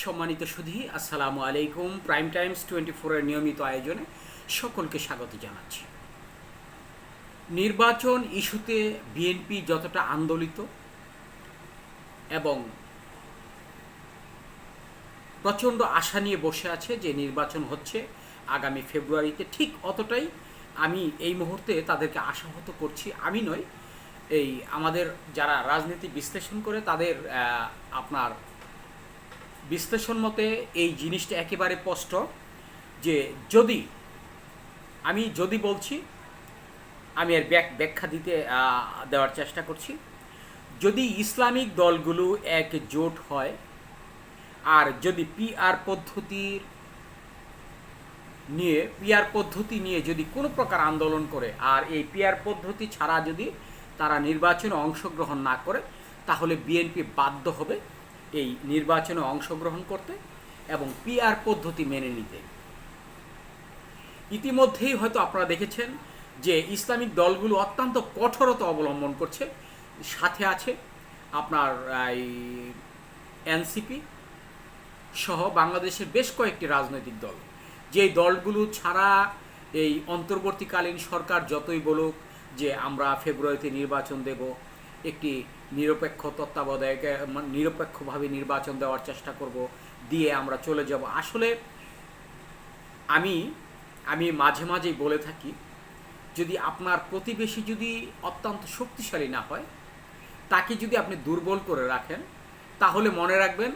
সম্মানিত সুধী, আসসালামু আলাইকুম। প্রাইম টাইমস টোয়েন্টি ফোরের নিয়মিত আয়োজনে সকলকে স্বাগত জানাচ্ছি। নির্বাচন ইস্যুতে বিএনপি যতটা আন্দোলিত এবং প্রচণ্ড আশা নিয়ে বসে আছে যে নির্বাচন হচ্ছে আগামী ফেব্রুয়ারিতে, ঠিক অতটাই আমি এই মুহূর্তে তাদেরকে আশাহত করছি। আমি নই, এই আমাদের যারা রাজনীতি বিশ্লেষণ করে তাদের আপনার বিশ্লেষণ মতে এই জিনিসটা একেবারে স্পষ্ট যে যদি, আমি যদি বলছি, আমি এর ব্যাখ্যা দিতে দেওয়ার চেষ্টা করছি, যদি ইসলামিক দলগুলো একজোট হয়, আর যদি পিআর পদ্ধতির নিয়ে, পিআর পদ্ধতি নিয়ে যদি কোনো প্রকার আন্দোলন করে, আর এই পিআর পদ্ধতি ছাড়া যদি তারা নির্বাচনে অংশগ্রহণ না করে, তাহলে বিএনপি বাধ্য হবে এই নির্বাচনে অংশগ্রহণ করতে এবং পিআর পদ্ধতি মেনে নিতে। ইতিমধ্যেই হয়তো আপনারা দেখেছেন যে ইসলামিক দলগুলো অত্যন্ত কঠোরতা অবলম্বন করছে। সাথে আছে আপনার এই এনসিপি সহ বাংলাদেশের বেশ কয়েকটি রাজনৈতিক দল। যে দলগুলো ছাড়া এই অন্তর্বর্তীকালীন সরকার যতই বলুক যে আমরা ফেব্রুয়ারিতে নির্বাচন দেব, একটি নিরপেক্ষ তত্ত্বাবধায়ক মানে নিরপেক্ষভাবে নির্বাচন দেওয়ার চেষ্টা করব, দিয়ে আমরা চলে যাব। আসলে আমি আমি মাঝে মাঝেই বলে থাকি, যদি আপনার প্রতিবেশী যদি অত্যন্ত শক্তিশালী না হয়, তাকে যদি আপনি দুর্বল করে রাখেন, তাহলে মনে রাখবেন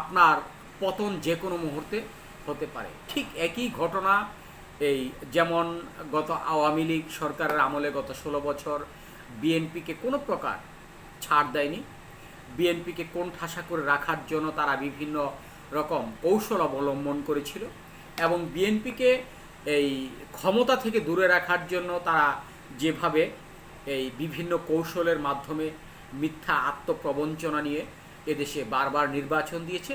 আপনার পতন যে কোনো মুহূর্তে হতে পারে। ঠিক একই ঘটনা, এই যেমন গত আওয়ামী লীগ সরকারের আমলে গত ষোলো বছর বিএনপিকে কোনো প্রকার ছাড় দেয়নি। বিএনপিকে কোন ঠাসা করে রাখার জন্য তারা বিভিন্ন রকম কৌশল অবলম্বন করেছিল এবং বিএনপিকে এই ক্ষমতা থেকে দূরে রাখার জন্য তারা যেভাবে এই বিভিন্ন কৌশলের মাধ্যমে মিথ্যা আত্মপ্রবঞ্চনা নিয়ে এদেশে বারবার নির্বাচন দিয়েছে,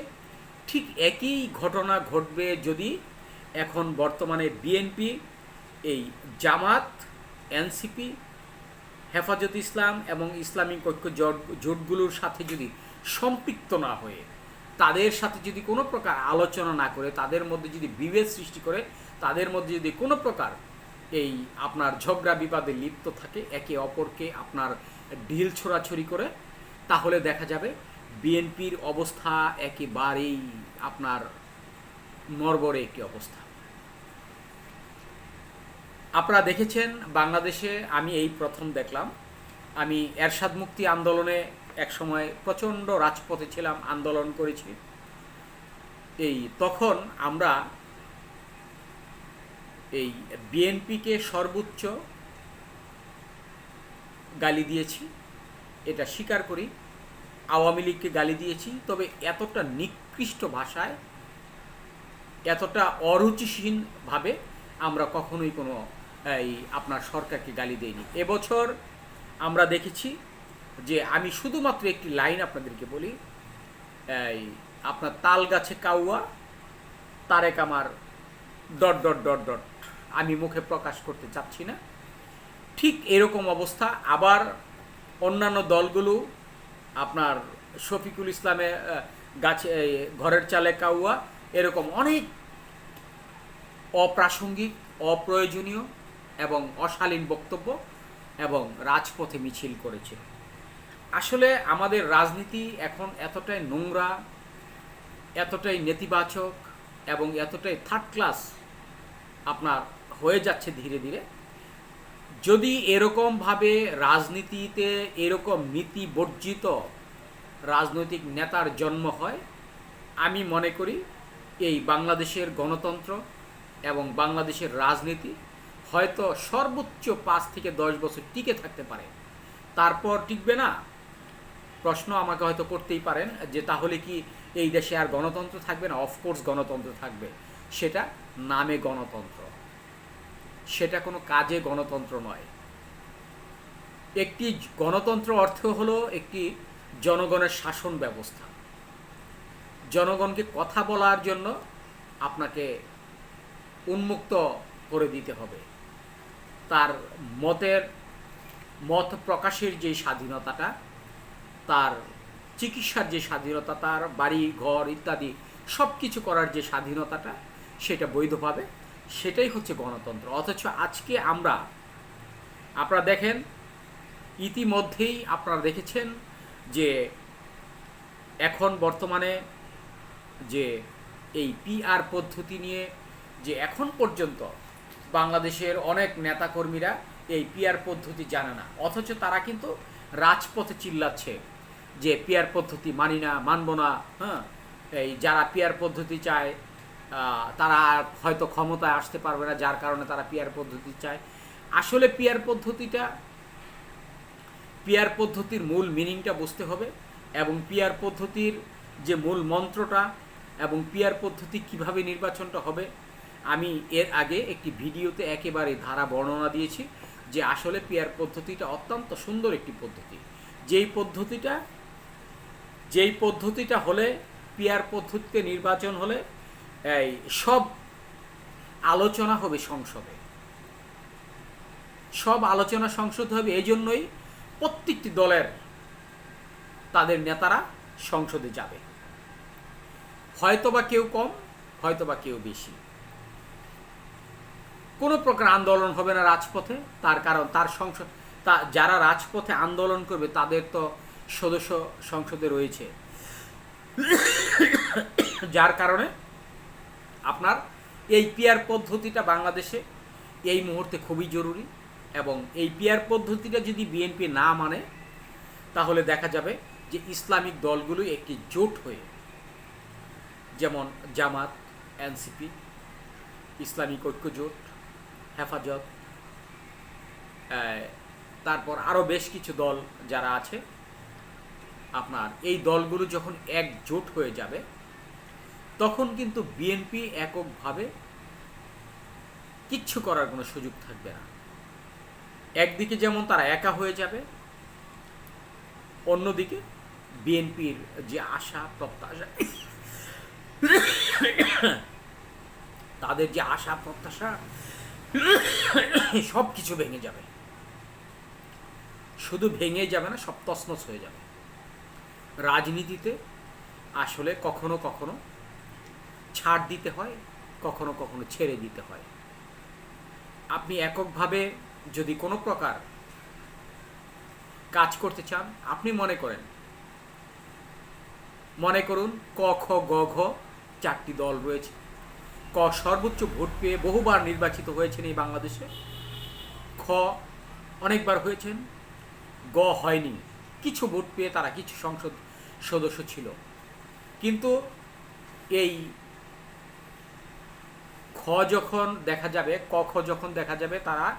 ঠিক একই ঘটনা ঘটবে যদি এখন বর্তমানে বিএনপি, এই জামাত, এনসিপি হেফাজত ইসলাম এবং ইসলামিক ঐক্য জোট- জোটগুলোর সাথে যদি সম্পৃক্ত না হয়ে, তাদের সাথে যদি কোনো প্রকার আলোচনা না করে, তাদের মধ্যে যদি বিভেদ সৃষ্টি করে, তাদের মধ্যে যদি কোনো প্রকার এই আপনার ঝগড়া বিবাদে লিপ্ত থাকে, একে অপরকে আপনার ঢিল ছোড়াছড়ি করে, তাহলে দেখা যাবে বিএনপির অবস্থা একেবারেই আপনার নরবরে একটি অবস্থা। আপনারা দেখেছেন বাংলাদেশে আমি এই প্রথম দেখলাম। আমি এরশাদ মুক্তি আন্দোলনে এক সময় প্রচণ্ড রাজপথে ছিলাম, আন্দোলন করেছি। এই তখন আমরা এই বিএনপিকে সর্বোচ্চ গালি দিয়েছি, এটা স্বীকার করি। আওয়ামী লীগকে গালি দিয়েছি, তবে এতটা নিকৃষ্ট ভাষায়, এতটা অরুচিহীনভাবে আমরা কখনোই কোনো এই আপনার সরকারকে গালি দেইনি। এবছর আমরা দেখেছি যে আমি শুধুমাত্র একটি লাইন আপনাদেরকে বলি, এই আপনার তাল গাছে কাউয়া, তারেক আমার ডট ডট ডট ডট, আমি মুখে প্রকাশ করতে চাচ্ছি না। ঠিক এরকম অবস্থা, আবার অন্যান্য দলগুলো, আপনার শফিকুল ইসলামে গাছে ঘরের চালে কাউয়া, এরকম অনেক অপ্রাসঙ্গিক, অপ্রয়োজনীয় এবং অশালীন বক্তব্য এবং রাজপথে মিছিল করেছে আসলে আমাদের রাজনীতি এখন এতটাই নোংরা, এতটাই নেতিবাচক এবং এতটাই থার্ড ক্লাস আপনার হয়ে যাচ্ছে ধীরে ধীরে। যদি এরকমভাবে রাজনীতিতে এরকম নীতি বর্জিত রাজনৈতিক নেতার জন্ম হয়, আমি মনে করি এই বাংলাদেশের গণতন্ত্র এবং বাংলাদেশের রাজনীতি হয়তো সর্বোচ্চ পাঁচ থেকে দশ বছর টিকে থাকতে পারে। তারপর টিকবে না। প্রশ্ন আমাকে হয়তো করতেই পারেন যে তাহলে কি এই দেশে আর গণতন্ত্র থাকবে না? অফকোর্স গণতন্ত্র থাকবে। সেটা নামে গণতন্ত্র। সেটা কোনো কাজে গণতন্ত্র নয়। একটি গণতন্ত্র অর্থ হলো একটি জনগণের শাসন ব্যবস্থা। জনগণকে কথা বলার জন্য আপনাকে উন্মুক্ত করে দিতে হবে। তার মতের, মত প্রকাশের যে স্বাধীনতাটা, তার চিকিৎসার যে স্বাধীনতা, তার বাড়ি, ঘর ইত্যাদি সব কিছু করার যে স্বাধীনতাটা, সেটা বৈধভাবে, সেটাই হচ্ছে গণতন্ত্র। অথচ আজকে আমরা, আপনারা দেখেন, ইতিমধ্যেই আপনারা দেখেছেন যে এখন বর্তমানে যে এই পিআর পদ্ধতি নিয়ে যে এখন পর্যন্ত বাংলাদেশের অনেক নেতাকর্মীরা এই পিয়ার পদ্ধতি জানে না। অথচ তারা কিন্তু রাজপথে চিল্লাচ্ছে যে পিয়ার পদ্ধতি মানি না, মানব না হ্যাঁ? এই যারা পিয়ার পদ্ধতি চায় তারা হয়তো ক্ষমতায় আসতে পারবে না, যার কারণে তারা পিয়ার পদ্ধতি চায়। আসলে পিয়ার পদ্ধতিটা পিয়ার পদ্ধতির মূল মিনিংটা বুঝতে হবে এবং পিয়ার পদ্ধতির যে মূল মন্ত্রটা এবং পিয়ার পদ্ধতি কীভাবে নির্বাচনটা হবে আমি এর আগে একটি ভিডিওতে একেবারে ধারা বর্ণনা দিয়েছি যে আসলে পিআর পদ্ধতিটা অত্যন্ত সুন্দর একটি পদ্ধতি। যেই পদ্ধতিটা যেই পদ্ধতিটা হলে পিআর পদ্ধতিতে নির্বাচন হলে, এই সব আলোচনা হবে সংসদে। সব আলোচনা সংসদ হবে এই জন্যই প্রত্যেকটি দলের তাদের নেতারা সংসদে যাবে। হয়তোবা কেউ কম, হয়তোবা কেউ বেশি। কোনো প্রকার আন্দোলন হবে না রাজপথে। তার কারণ, তার সংসদ, তা যারা রাজপথে আন্দোলন করবে, তাদের তো সদস্য সংসদে রয়েছে। যার কারণে আপনার এই পিয়ার পদ্ধতিটা বাংলাদেশে এই মুহূর্তে খুবই জরুরি এবং এই পিয়ার পদ্ধতিটা যদি বিএনপি না মানে তাহলে দেখা যাবে যে ইসলামিক দলগুলোই একটি জোট হয়ে, যেমন জামাত, এনসিপি, ইসলামিক ঐক্য জোট হেফাজত। তারপর আরও বেশ কিছু দল যারা আছে, আপনার এই দলগুলো যখন একজোট হয়ে যাবে, তখন কিন্তু বিএনপি এককভাবে কিচ্ছু করার কোনো সুযোগ থাকবে না। একদিকে যেমন তারা একা হয়ে যাবে, অন্যদিকে বিএনপির যে আশা, প্রত্যাশা, তাদের যে আশা, প্রত্যাশা সব কিছু ভেঙে যাবে। শুধু ভেঙে যাবে না, সব তছনছ হয়ে যাবে। রাজনীতিতে আসলে কখনো কখনো ছাড় দিতে হয়, কখনো কখনো ছেড়ে দিতে হয়। আপনি এককভাবে যদি কোনো প্রকার কাজ করতে চান, আপনি মনে করেন, মনে করুন ক, খ, গ, ঘ চারটি দল রয়েছে। ক সর্বোচ্চ ভোট পেয়ে বহুবার নির্বাচিত হয়েছেন এই বাংলাদেশে। খ অনেকবার হয়েছেন, গ হয়নি। কিছু ভোট পেয়ে তারা কিছু সংসদ সদস্য ছিল। কিন্তু এই খ যখন দেখা যাবে, ক খ যখন দেখা যাবে, তারা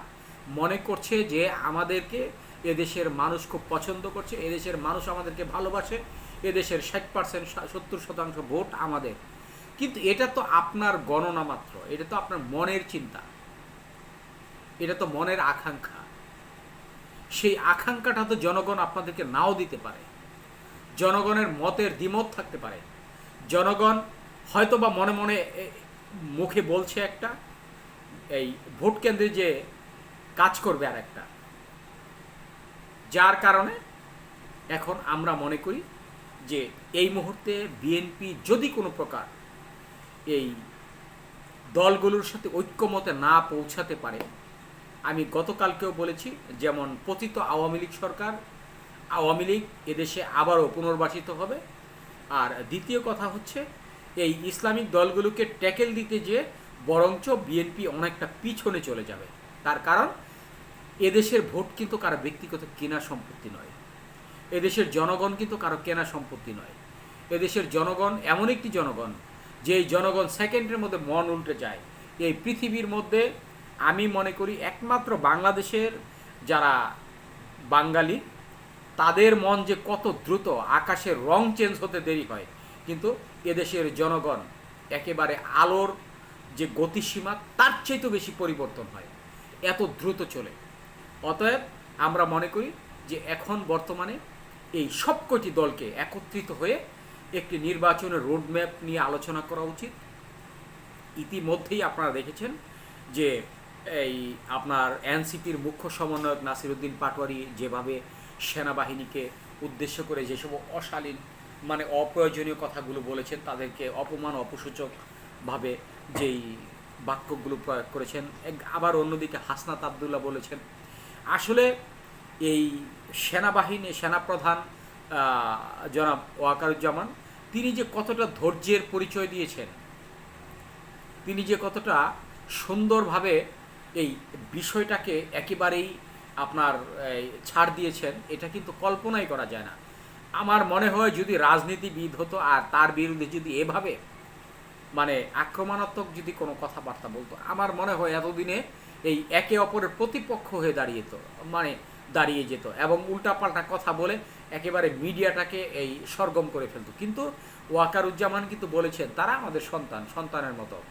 মনে করছে যে আমাদেরকে এদেশের মানুষ খুব পছন্দ করছে, এদেশের মানুষ আমাদেরকে ভালোবাসে, এদেশের ষাট পার্সেন্ট সত্তর শতাংশ ভোট আমাদের। কিন্তু এটা তো আপনার গণনা মাত্র, এটা তো আপনার মনের চিন্তা। এটা তো মনের আকাঙ্ক্ষা। সেই আকাঙ্ক্ষাটা তো জনগণ আপনাদেরকে নাও দিতে পারে। জনগণের মতের দ্বিমত থাকতে পারে। জনগণ হয়তো বা মনে মনে মুখে বলছে একটা, এই ভোট কেন্দ্রে যে কাজ করবে আর একটা যার কারণে এখন আমরা মনে করি যে এই মুহূর্তে বিএনপি যদি কোনো প্রকার এই দলগুলোর সাথে ঐক্যমতে না পৌঁছাতে পারে, আমি গতকালকেও বলেছি যেমন পতিত আওয়ামী লীগ সরকার, আওয়ামী লীগ এদেশে আবারও পুনর্বাসিত হবে। আর দ্বিতীয় কথা হচ্ছে এই ইসলামিক দলগুলোকে ট্যাকেল দিতে যে বরঞ্চ বিএনপি অনেকটা পিছনে চলে যাবে। তার কারণ এদেশের ভোট কিন্তু কারও ব্যক্তিগত কেনা সম্পত্তি নয়। এদেশের জনগণ কিন্তু কারও কেনা সম্পত্তি নয়। এদেশের জনগণ এমন একটি জনগণ যে জনগণ সেকেন্ডের মধ্যে মন উল্টে যায়। এই পৃথিবীর মধ্যে আমি মনে করি একমাত্র বাংলাদেশের যারা বাঙালি, তাদের মন যে কত দ্রুত আকাশের রং চেঞ্জ হতে দেরি হয়। কিন্তু এদেশের জনগণ একেবারে আলোর যে গতিসীমা, তার চাইতেও বেশি পরিবর্তন হয়। এত দ্রুত চলে। অতএব আমরা মনে করি যে এখন বর্তমানে এই সবকটি দলকে একত্রিত হয়ে একটি নির্বাচনের রোডম্যাপ নিয়ে আলোচনা করা উচিত। ইতিমধ্যেই আপনারা দেখেছেন যে এই আপনার এনসিপির মুখ্য সমন্বয়ক নাসিরুদ্দিন পাটোয়ারি যেভাবে সেনাবাহিনীকে উদ্দেশ্য করে যেসব অশালীন মানে অপ্রয়োজনীয় কথাগুলো বলেছেন, তাদেরকে অপমান, অপসূচকভাবে যেই বাক্যগুলো প্রয়োগ করেছেন আবার অন্যদিকে হাসনাত আবদুল্লাহ বলেছেন, আসলে এই সেনাবাহিনী, সেনাপ্রধান জনাব ওয়াকারুজ্জামান তিনি যে কতটা ধৈর্যের পরিচয় দিয়েছেন, তিনি যে কতটা সুন্দরভাবে এই বিষয়টাকে একেবারেই আপনার ছাড় দিয়েছেন, এটা কিন্তু কল্পনাই করা যায় না। আমার মনে হয় যদি রাজনীতিবিদ হতো আর তার বিরুদ্ধে যদি এভাবে মানে আক্রমণাত্মক যদি কোনো কথাবার্তা বলতো, আমার মনে হয় এতদিনে এই একে অপরের প্রতিপক্ষ হয়ে দাঁড়িয়ে তো মানে দাঁড়িয়ে যেত এবং উল্টাপাল্টা কথা বলে একেবারে মিডিয়াটাকে এই সরগম করে ফেলতো। কিন্তু ওয়াকারুজ্জামান কিন্তু বলেছেন, তারা আমাদের সন্তান, সন্তানের মতো।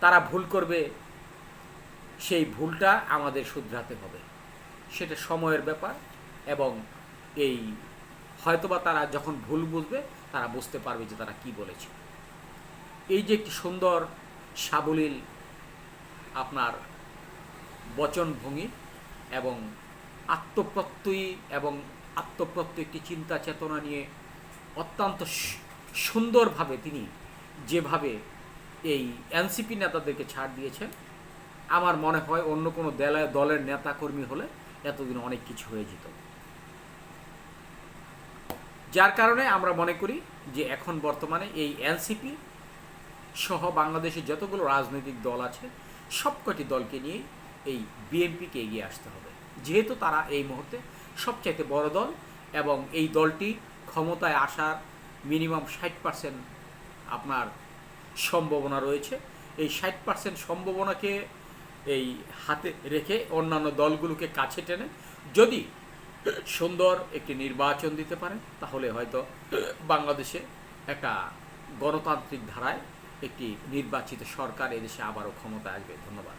তারা ভুল করবে, সেই ভুলটা আমাদের শুধরাতে হবে। সেটা সময়ের ব্যাপার এবং এই হয়তোবা তারা যখন ভুল বুঝবে, তারা বুঝতে পারবে যে তারা কি বলেছে। এই যে একটি সুন্দর সাবলীল আপনার বচনভঙ্গি এবং আত্মপ্রত্যয়ী এবং আত্মপ্রত্যয় একটি চিন্তা চেতনা নিয়ে অত্যন্ত সুন্দরভাবে তিনি যেভাবে এই এনসিপি নেতাদেরকে ছাড় দিয়েছেন, আমার মনে হয় অন্য কোনো দলের নেতাকর্মী হলে এতদিন অনেক কিছু হয়ে যেত। যার কারণে আমরা মনে করি যে এখন বর্তমানে এই এনসিপি সহ বাংলাদেশের যতগুলো রাজনৈতিক দল আছে, সবকটি দলকে নিয়ে এই বিএনপিকে এগিয়ে আসতে হবে। যেহেতু তারা এই মুহূর্তে সবচাইতে বড় দল এবং এই দলটি ক্ষমতায় আসার মিনিমাম ষাট পার্সেন্ট আপনার সম্ভাবনা রয়েছে। এই ষাট পার্সেন্ট সম্ভাবনাকে এই হাতে রেখে অন্যান্য দলগুলোকে কাছে টেনে যদি সুন্দর একটি নির্বাচন দিতে পারেন, তাহলে হয়তো বাংলাদেশে একটা গণতান্ত্রিক ধারায় একটি নির্বাচিত সরকার এদেশে আবারও ক্ষমতা আসবে। ধন্যবাদ।